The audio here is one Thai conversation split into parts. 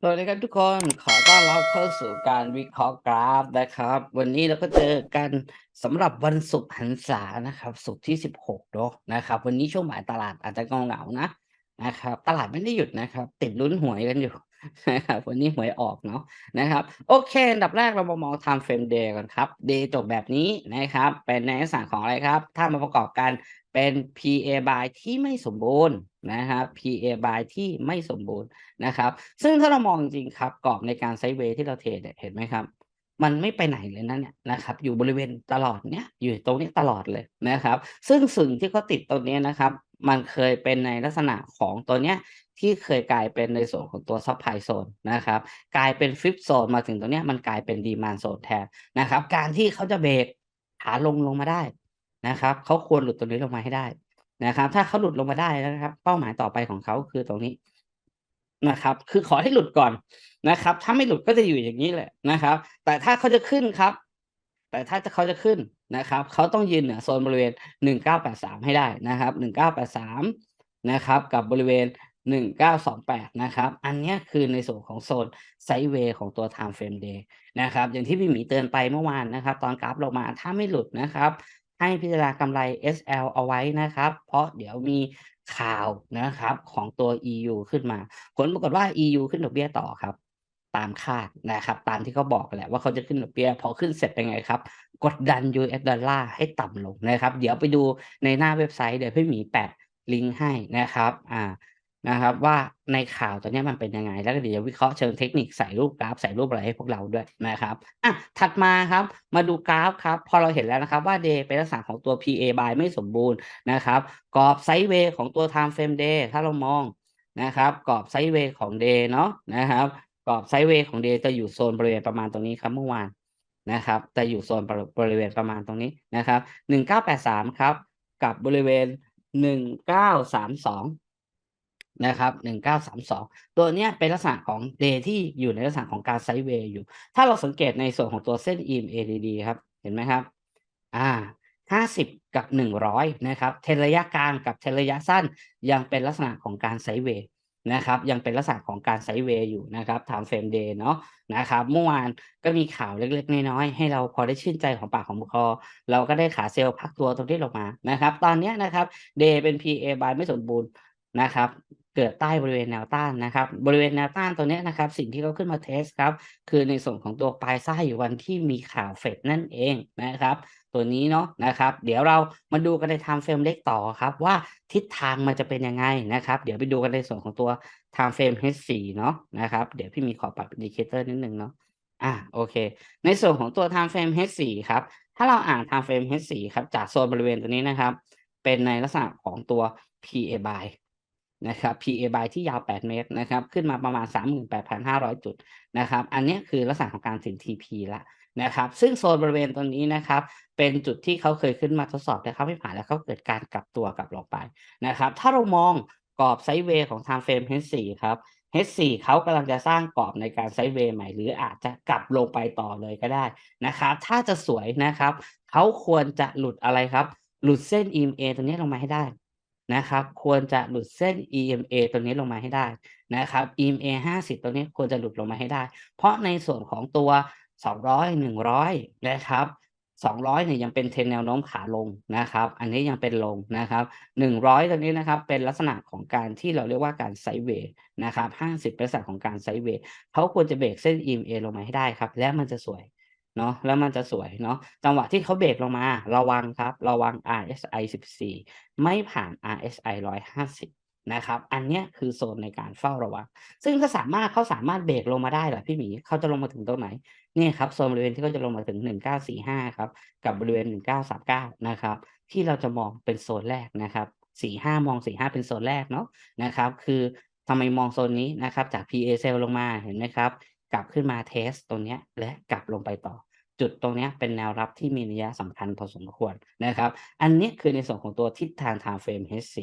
สวัสดีครับทุกคนขอต้อนรับเข้าสู่การวิเคราะห์กราฟนะครับ วันนี้เราก็เจอกันสำหรับวันศุกร์หันษานะครับศุกร์ที่ 16เนาะนะครับ วันนี้ช่วงบ่ายตลาดอาจจะเหงานะนะครับ ตลาดไม่ได้หยุดนะครับ ติดลุ้นหวยกันอยู่นะครับวันนี้หวยออกเนาะนะครับ โอเคอันดับแรกเรามามอง Time Frame Day ก่อนครับ Day จบแบบนี้นะครับ เป็นในลักษณะของอะไรครับ ถ้ามาประกอบกัน เป็น PA by ที่ไม่สมบูรณ์นะครับ PA by ที่ไม่สมบูรณ์นะครับ ซึ่งถ้าเรามองจริงครับกรอบในการไซด์เวย์ที่เราเทรดเห็นไหมครับ มันไม่ไปไหนเลยนะเนี่ยนะครับ อยู่บริเวณตลอดเนี้ยอยู่ตรงนี้ตลอดเลยนะครับ ซึ่งสิ่งที่เขาติดตรงนี้นะครับ มันเคยเป็นในลักษณะของตัวเนี้ยที่เคยกลายเป็นในส่วนของตัวซัพพลายโซนนะครับ กลายเป็นฟิปโซนมาถึงตรงเนี้ยมันกลายเป็นดีมานโซนแทนนะครับ การที่เขาจะเบรกขาลงลงมาได้ นะครับเขาควรหลุดตรงนี้ลงมาให้ได้นะครับ ถ้าเขาหลุดลงมาได้แล้วนะครับ เป้าหมายต่อไปของเขาคือตรงนี้นะครับ คือขอให้หลุดก่อนนะครับ ถ้าไม่หลุดก็จะอยู่อย่างนี้แหละนะครับ แต่ถ้าเขาจะขึ้นครับ แต่ถ้าเขาจะขึ้นนะครับ เขาต้องยืนเหนือโซนบริเวณ 1983 ให้ได้นะครับ 1983 นะครับ กับบริเวณ 1928 นะครับ อันนี้คือในส่วนของโซนไซด์เวย์ของตัว Time Frame Day นะครับ อย่างที่พี่หมีเตือนไปเมื่อวานนะครับ ตอนกราฟลงมาถ้าไม่หลุดนะครับ ให้พิจารณากำไร SL เอาไว้นะครับ เพราะเดี๋ยวมีข่าวนะครับของตัว EU ขึ้นมา ผลปรากฏว่า EU ขึ้นดอกเบี้ยต่อครับ ตามคาดนะครับ ตามที่เขาบอกแหละว่าเขาจะขึ้นดอกเบี้ย พอขึ้นเสร็จเป็นไงครับ กดดัน US ดอลลาร์ให้ต่ำลงนะครับ เดี๋ยวไปดูในหน้าเว็บไซต์เดี๋ยวพี่หมีแปะลิงก์ให้นะครับ อ่า นะครับ ว่าในข่าวตัวเนี้มันเป็นยังไง แล้วก็เดี๋ยววิเคราะห์เชิงเทคนิคใส่รูปกราฟใส่รูปอะไรให้พวกเราด้วยนะครับอะถัดมาครับมาดูกราฟครับ พอเราเห็นแล้วนะครับว่า day เป็นลักษณะของตัว PA buy ไม่สมบูรณ์นะครับกรอบไซด์เวย์ของตัว time frame day ถ้าเรามองนะครับกรอบไซด์เวย์ของ day เนาะนะครับกรอบไซด์เวย์ของ day จะอยู่โซนบริเวณประมาณตรงนี้ครับเมื่อวานนะครับจะอยู่โซนบริเวณประมาณตรงนี้นะครับหนึ่งเก้าแปดสามครับกับบริเวณห นะครับหนึ่งเก้าสามสองตัวเนี้ยเป็นลักษณะของ day ที่อยู่ในลักษณะของการไซด์เวย์อยู่ ถ้าเราสังเกตในส่วนของตัวเส้น EMA ดีๆครับ เห็นไหมครับ อ่าห้าสิบกับหนึ่งร้อยนะครับ เทรนระยะกลางกับเทรนระยะสั้นยังเป็นลักษณะของการไซด์เวย์นะครับยังเป็นลักษณะของการไซด์เวย์อยู่นะครับ time frame day เนาะนะครับเมื่อวานก็มีข่าวเล็กๆ น้อยๆให้เราพอได้ชื่นใจของปากของคอ เราก็ได้ขาเซลล์พักตัวตรงที่ลงมานะครับ ตอนนี้นะครับ day เป็น PA buy ไม่สมบูรณ์นะครับ เกิดใต้บริเวณแนวต้านนะครับ บริเวณแนวต้านตัวนี้นะครับ สิ่งที่เขาขึ้นมาเทสครับ คือในส่วนของตัวปลายไส้วันที่มีข่าวเฟดนั่นเองนะครับ ตัวนี้เนาะนะครับ เดี๋ยวเรามาดูกันใน time frame เล็กต่อครับ ว่าทิศทางมันจะเป็นยังไงนะครับ เดี๋ยวไปดูกันในส่วนของตัว time frame H4 เนาะนะครับ เดี๋ยวพี่มีขอปรับ indicator นิดนึงเนาะอะโอเค ในส่วนของตัว time frame H4 ครับ ถ้าเราอ่าน time frame H4 ครับ จากโซนบริเวณตัวนี้นะครับ เป็นในลักษณะของตัว PA buy นะครับ PA buy ที่ยาว 8 เมตรนะครับ ขึ้นมาประมาณ 38,500 จุดนะครับ อันนี้คือลักษณะของการถึง TP ล้วนะครับ ซึ่งโซนบริเวณตรงนี้นะครับ เป็นจุดที่เขาเคยขึ้นมาทดสอบแต่เขาไม่ผ่านแล้วเขาเกิดการกลับตัวกลับลงไปนะครับ ถ้าเรามองกรอบไซด์เวย์ของ time frame H4 ครับ H4 เขากำลังจะสร้างกรอบในการไซด์เวย์ใหม่ หรืออาจจะกลับลงไปต่อเลยก็ได้นะครับ ถ้าจะสวยนะครับ เขาควรจะหลุดอะไรครับ หลุดเส้น EMA ตรงนี้ลงมาให้ได้ นะครับ ควรจะหลุดเส้น EMA ตรงนี้ลงมาให้ได้นะครับ EMA 50ตรงนี้ควรจะหลุดลงมาให้ได้ เพราะในส่วนของตัว 200 100 นะครับ200เนี่ยยังเป็นเทรนแนวโน้มขาลงนะครับ อันนี้ยังเป็นลงนะครับ 100ตรงนี้นะครับเป็นลักษณะของการที่เราเรียกว่าการไซด์เวย์นะครับ50เป็นลักษณะของการไซด์เวย์เขาควรจะเบรกเส้น EMA ลงมาให้ได้ครับ และมันจะสวย เนาะแล้วมันจะสวยเนาะจังหวะที่เขาเบรกลงมา ระวังครับ ระวัง RSI 14 ไม่ผ่าน RSI 150 นะครับ อันเนี้ยคือโซนในการเฝ้าระวัง ซึ่งถ้าสามารถเขาสามารถเบรกลงมาได้เหรอพี่หมีเขาจะลงมาถึงตรงไหนนี่ครับโซนบริเวณที่เขาจะลงมาถึง 1945 ครับ กับบริเวณ 1939 นะครับ ที่เราจะมองเป็นโซนแรกนะครับ45 มอง 45 เป็นโซนแรกเนาะนะครับ คือทำไมมองโซนนี้นะครับ จาก PA cell ลงมาเห็นไหมครับ กลับขึ้นมาเทสตรงนี้และกลับลงไปต่อ จุดตรงนี้เป็นแนวรับที่มีนัยสำคัญพอสมควรนะครับ อันนี้คือในส่วนของตัวทิศทาง time frame H4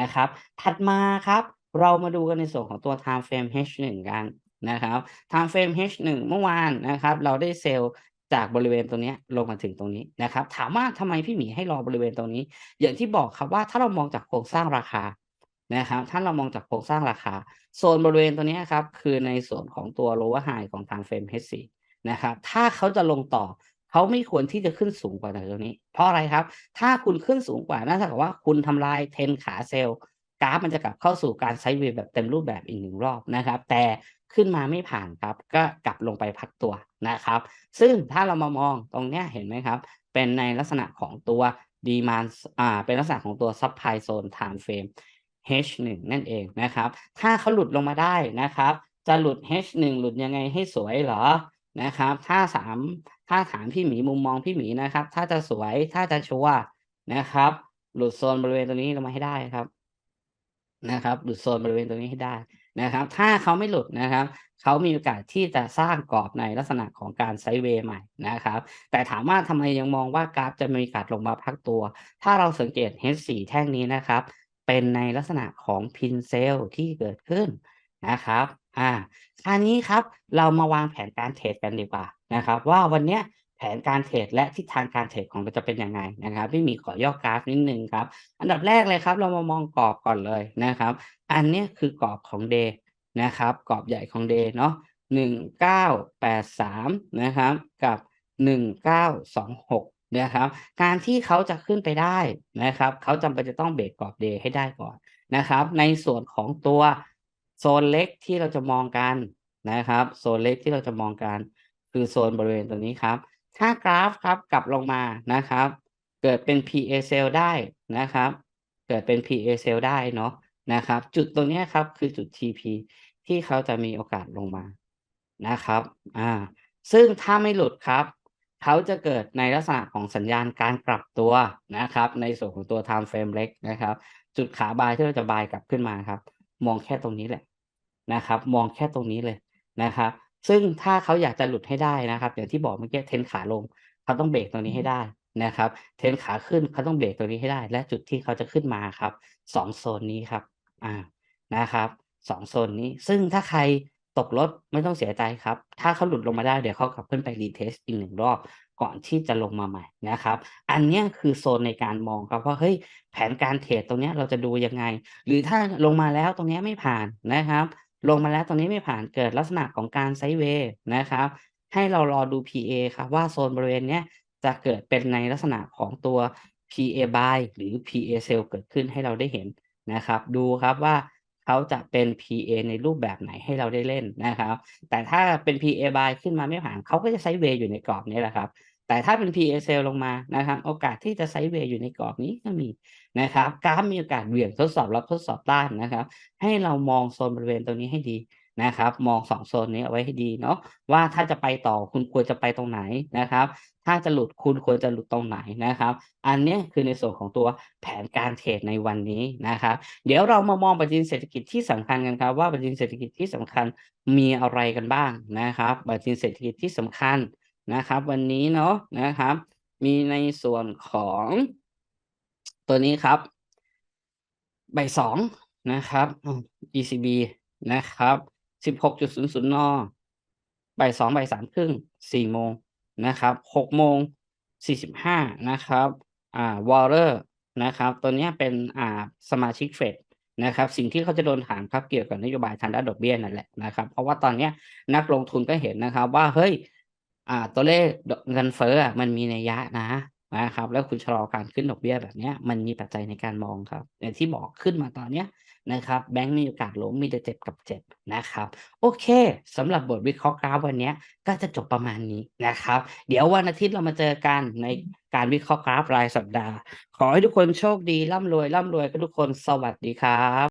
นะครับ ถัดมาครับ เรามาดูกันในส่วนของตัว time frame H1 กันนะครับ time frame H1 เมื่อวานนะครับ เราได้เซลล์จากบริเวณตรงนี้ลงมาถึงตรงนี้นะครับ ถามว่าทำไมพี่หมีให้รอบริเวณตรงนี้ อย่างที่บอกครับว่าถ้าเรามองจากโครงสร้างราคา นะครับ ถ้าเรามองจากโครงสร้างราคา โซนบริเวณตัวนี้ครับ คือในส่วนของตัว lower high ของทาง Frame H4 นะครับ ถ้าเขาจะลงต่อเขาไม่ควรที่จะขึ้นสูงกว่าตรงนี้ เพราะอะไรครับ ถ้าคุณขึ้นสูงกว่านั่นเท่ากับว่าคุณทำลาย Trend ขาเซลล์กราฟมันจะกลับเข้าสู่การไซด์เวย์แบบเต็มรูปแบบอีก1รอบนะครับ แต่ขึ้นมาไม่ผ่านครับ ก็กลับลงไปพักตัวนะครับ ซึ่งถ้าเรามามองตรงเนี้ยเห็นไหมครับ เป็นในลักษณะของตัว Demand อ่าเป็นลักษณะของตัว Supply Zone Time Frame H1 นั่นเองนะครับ ถ้าเขาหลุดลงมาได้นะครับ จะหลุด H1 หลุดยังไงให้สวยเหรอ?นะครับ ถ้า3ถ้าถามพี่หมีมุมมองพี่หมีนะครับ ถ้าจะสวยถ้าจะชัวนะครับ หลุดโซนบริเวณตรงนี้ลงมาให้ได้ครับนะครับ หลุดโซนบริเวณตรงนี้ให้ได้นะครับ ถ้าเขาไม่หลุดนะครับเขามีโอกาสที่จะสร้างกรอบในลักษณะของการไซด์เวย์ใหม่นะครับ แต่ถามว่าทำไมยังมองว่ากราฟจะมีโอกาสลงมาพักตัว ถ้าเราสังเกต H4 แท่งนี้นะครับ เป็นในลักษณะของ Pin Sell ที่เกิดขึ้นนะครับอาคราวนี้ครับเรามาวางแผนการเทรดกันดีกว่านะครับ ว่าวันเนี้ยแผนการเทรดและทิศทางการเทรดของเราจะเป็นยังไงนะครับพี่มีขอย่อกราฟนิดหนึ่งครับ อันดับแรกเลยครับ เรามามองกรอบก่อนเลยนะครับ อันนี้คือกรอบของ Day นะครับ กรอบใหญ่ของ Day เนาะ1983นะครับกับ1926น นะครับ การที่เขาจะขึ้นไปได้นะครับ เขาจำเป็นจะต้องเบรกกรอบ Day ให้ได้ก่อนนะครับ ในส่วนของตัวโซนเล็กที่เราจะมองกันนะครับ โซนเล็กที่เราจะมองกัน คือโซนบริเวณตรงนี้ครับ ถ้ากราฟครับกลับลงมานะครับ เกิดเป็น PA Sell ได้นะครับ เกิดเป็น PA Sell ได้เนาะนะครับ จุดตรงนี้ครับคือจุด TP ที่เขาจะมีโอกาสลงมานะครับ อ่า ซึ่งถ้าไม่หลุดครับ เขาจะเกิดในลักษณะของสัญญาณการกลับตัวนะครับ ในส่วนของตัว Time Frame เล็กนะครับ จุดขา Buy ที่เราจะ Buy กลับขึ้นมาครับ มองแค่ตรงนี้แหละนะครับ มองแค่ตรงนี้เลยนะครับ ซึ่งถ้าเขาอยากจะหลุดให้ได้นะครับอย่างที่บอกเมื่อกี้ Trend ขาลงเขาต้องเบรกตรงนี้ให้ได้นะครับ Trend ขาขึ้นเขาต้องเบรกตรงนี้ให้ได้ และจุดที่เขาจะขึ้นมาครับ2โซนนี้ครับอานะครับ2โซนนี้ ซึ่งถ้าใคร ตกรถไม่ต้องเสียใจครับ ถ้าเขาหลุดลงมาได้เดี๋ยวเขากลับขึ้นไป Retest อีก1รอบก่อนที่จะลงมาใหม่นะครับ อันนี้คือโซนในการมองครับว่าเฮ้ยแผนการเทรดตรงนี้เราจะดูยังไง?หรือถ้าลงมาแล้วตรงนี้ไม่ผ่านนะครับ ลงมาแล้วตรงนี้ไม่ผ่านเกิดลักษณะของการไซด์เวย์นะครับ ให้เรารอดู PA ครับว่าโซนบริเวณนี้จะเกิดเป็นในลักษณะของตัว PA Buy หรือ PA Sell เกิดขึ้นให้เราได้เห็นนะครับ ดูครับว่า เขาจะเป็น PA ในรูปแบบไหนให้เราได้เล่นนะครับ แต่ถ้าเป็น PA Buy ขึ้นมาไม่ผ่านเขาก็จะไซด์เวย์อยู่ในกรอบนี้แหละครับ แต่ถ้าเป็น PA Sell ลงมานะครับ โอกาสที่จะไซด์เวย์อยู่ในกรอบนี้ก็มีนะครับกราฟมีโอกาสเหวี่ยงทดสอบรับทดสอบต้านนะครับ ให้เรามองโซนบริเวณตรงนี้ให้ดี นะครับ มอง2โซนนี้เอาไว้ให้ดีเนาะว่าถ้าจะไปต่อคุณควรจะไปตรงไหนนะครับ ถ้าจะหลุดคุณควรจะหลุดตรงไหนนะครับ อันนี้คือในส่วนของตัวแผนการเทรดในวันนี้นะครับ เดี๋ยวเรามามองปัจจัยเศรษฐกิจที่สำคัญกันครับ ว่าปัจจัยเศรษฐกิจที่สำคัญมีอะไรกันบ้างนะครับปัจจัยเศรษฐกิจที่สำคัญนะครับ วันนี้เนาะนะครับ มีในส่วนของ ตัวนี้ครับใบ่าย2นะครับ ECB นะครับ 16.00น.บ่าย2บ่าย3:30 4โมงนะครับ6โมง45นะครับอ่า Waller นะครับตัวเนี้ยเป็นอ่าสมาชิกเฟดนะครับ สิ่งที่เขาจะโดนถามครับเกี่ยวกับนโยบายทางด้านดอกเบี้ยนั่นแหละนะครับ เพราะว่าตอนเนี้ยนักลงทุนก็เห็นนะครับว่าเฮ้ยอ่าตัวเลขเงินเฟ้อมันมีนัยยะนะ นะครับ แล้วคุณชะลอการขึ้นดอกเบี้ยแบบนี้มันมีปัจจัยในการมองครับอย่างที่บอกขึ้นมาตอนเนี้ยนะครับแบงก์มีโอกาสล้มมีแต่เจ็บกับเจ็บนะครับ โอเคสำหรับบทวิเคราะห์กราฟวันนี้ก็จะจบประมาณนี้นะครับ เดี๋ยววันอาทิตย์เรามาเจอกันในการวิเคราะห์กราฟรายสัปดาห์ ขอให้ทุกคนโชคดีร่ำรวยๆกันทุกคนสวัสดีครับ